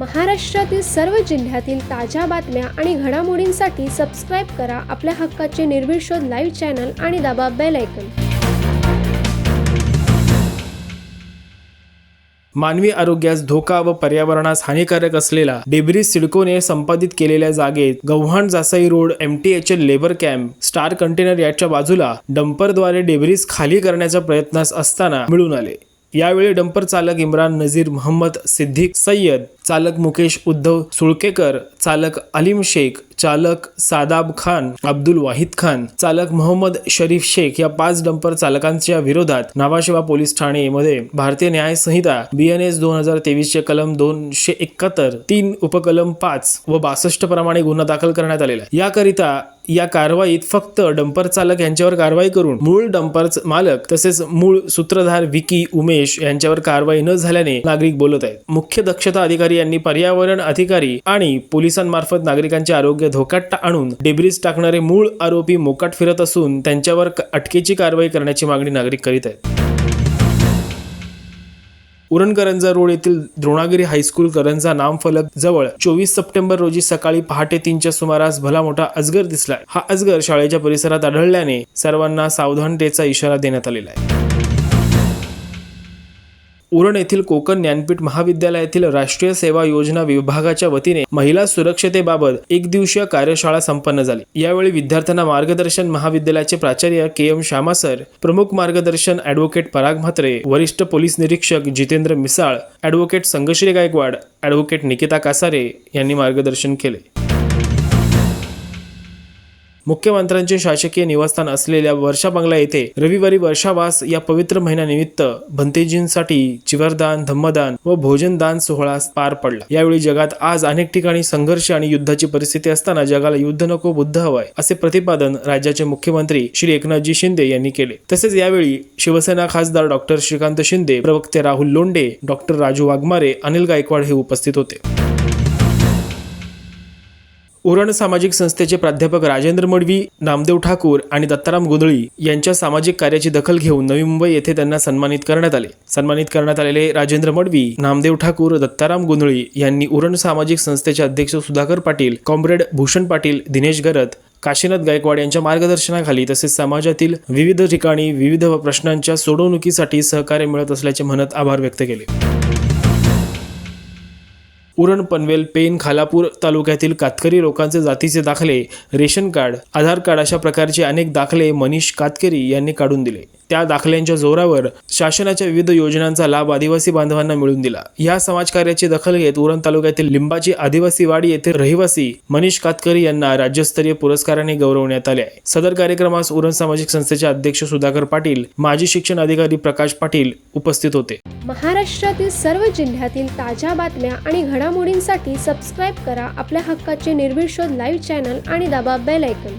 महाराष्ट्रातील सर्व जिल्ह्यातील ताज्या बातम्या आणि घडामोडींसाठी सबस्क्राईब करा आपल्या हक्काचे निर्भीड शोध लाईव्ह चॅनल आणि दाबा बेल ऐकन मानवी आरोग्यास धोका व पर्यावरणास हानिकारक असलेला डेब्रिस सिडकोने संपादित केलेल्या जागेत Gavhan Jasai road M T H L labour camp star container याच्या बाजूला डंपरद्वारे डेब्रिस खाली करण्याच्या प्रयत्नास असताना मिळून आले. यावेळी डंपर चालक इम्रान नझीर मोहम्मद सिद्दीक सय्यद चालक मुकेश उद्धव सुळकेकर चालक अलीम शेख चालक सादाब खान अब्दुल वाहिद खान चालक मोहम्मद शरीफ शेख या पाच डंपर चालकांच्या विरोधात नावाशेवा पोलीस ठाणे मध्ये भारतीय न्याय संहिता बी एन एस दोन हजार तेवीस चे कलम दोनशे एकाहत्तर तीन उपकलम पाच व बासष्ट प्रमाणे गुन्हा दाखल करण्यात आलेला याकरिता या कारवाईत फक्त डंपर चालक यांच्यावर कारवाई करून मूळ डंपर मालक तसेच मूळ सूत्रधार विकी उमेश यांच्यावर कारवाई न झाल्याने नागरिक बोलत आहेत. मुख्य दक्षता अधिकारी यांनी पर्यावरण अधिकारी आणि पोलिसांमार्फत नागरिकांचे आरोग्य धोक्यात आणून डेब्रिज टाकणारे मूळ आरोपी मोकाट फिरत असून त्यांच्यावर अटकेची कारवाई करण्याची मागणी नागरिक करीत आहेत. उरण करंजा रोड येथील द्रोणागिरी हायस्कूल करंजा नामफलक जवळ चोवीस सप्टेंबर रोजी सकाळी पहाटे तीनच्या सुमारास भला मोठा अजगर दिसला. हा अजगर शाळेच्या परिसरात आढळल्याने सर्वांना सावधानतेचा इशारा देण्यात आलेला आहे. उरण येथील कोकण ज्ञानपीठ महाविद्यालयातील राष्ट्रीय सेवा योजना विभागाच्या वतीने महिला सुरक्षतेबाबत एक दिवसीय कार्यशाळा संपन्न झाली. यावेळी विद्यार्थ्यांना मार्गदर्शन महाविद्यालयाचे प्राचार्य के एम श्यामा सर प्रमुख मार्गदर्शन ॲडव्होकेट पराग म्हात्रे वरिष्ठ पोलीस निरीक्षक जितेंद्र मिसाळ ॲडव्होकेट संगश्री गायकवाड ॲडव्होकेट निकिता कासारे यांनी मार्गदर्शन केले. मुख्यमंत्र्यांचे शासकीय निवासस्थान असलेल्या वर्षा बंगला येथे रविवारी वर्षावास या पवित्र महिन्यानिमित्त भंतेजींसाठी चिवरदान धम्मदान व भोजनदान सोहळा पार पडला. यावेळी जगात आज अनेक ठिकाणी संघर्ष आणि युद्धाची परिस्थिती असताना जगाला युद्ध नको बुद्ध हवाय असे प्रतिपादन राज्याचे मुख्यमंत्री श्री एकनाथजी शिंदे यांनी केले. तसेच यावेळी शिवसेना खासदार डॉक्टर श्रीकांत शिंदे प्रवक्ते राहुल लोंडे डॉक्टर राजू वाघमारे अनिल गायकवाड हे उपस्थित होते. उरण सामाजिक संस्थेचे प्राध्यापक राजेंद्र मडवी नामदेव ठाकूर आणि दत्ताराम गोंधळी यांच्या सामाजिक कार्याची दखल घेऊन नवी मुंबई येथे त्यांना सन्मानित करण्यात आले. सन्मानित करण्यात आलेले राजेंद्र मडवी नामदेव ठाकूर दत्ताराम गोंधळी यांनी उरण सामाजिक संस्थेचे अध्यक्ष सुधाकर पाटील कॉम्रेड भूषण पाटील दिनेश गरत काशीनाथ गायकवाड यांच्या मार्गदर्शनाखाली तसेच समाजातील विविध ठिकाणी विविध प्रश्नांच्या सोडवणुकीसाठी सहकार्य मिळत असल्याचे म्हणत आभार व्यक्त केले. उरण पनवेल पेन खालापूर तालुक्यातील कातकरी लोकांचे जातीचे दाखले रेशन कार्ड आधार कार्ड अशा प्रकारचे अनेक दाखले मनीष कातकरी यांनी काढून दिले. त्या दाखल्यांच्या जोरावर शासनाच्या विविध योजनांचा लाभ आदिवासी बांधवांना मिळून दिला. या समाजकार्याची दखल घेत उरण तालुक्यातील लिंबाची आदिवासी वाडी येथे रहिवासी मनीष कातकरी यांना राज्यस्तरीय पुरस्काराने गौरवण्यात आले आहे. सदर कार्यक्रमास उरण सामाजिक संस्थेचे अध्यक्ष सुधाकर पाटील माजी शिक्षण अधिकारी प्रकाश पाटील उपस्थित होते. महाराष्ट्रातील सर्व जिल्ह्यातील ताज्या बातम्या आणि घडामोडींसाठी सबस्क्राईब करा आपल्या हक्काचे निर्भीड शोध लाईव्ह चॅनल आणि दाबा बेल ऐकून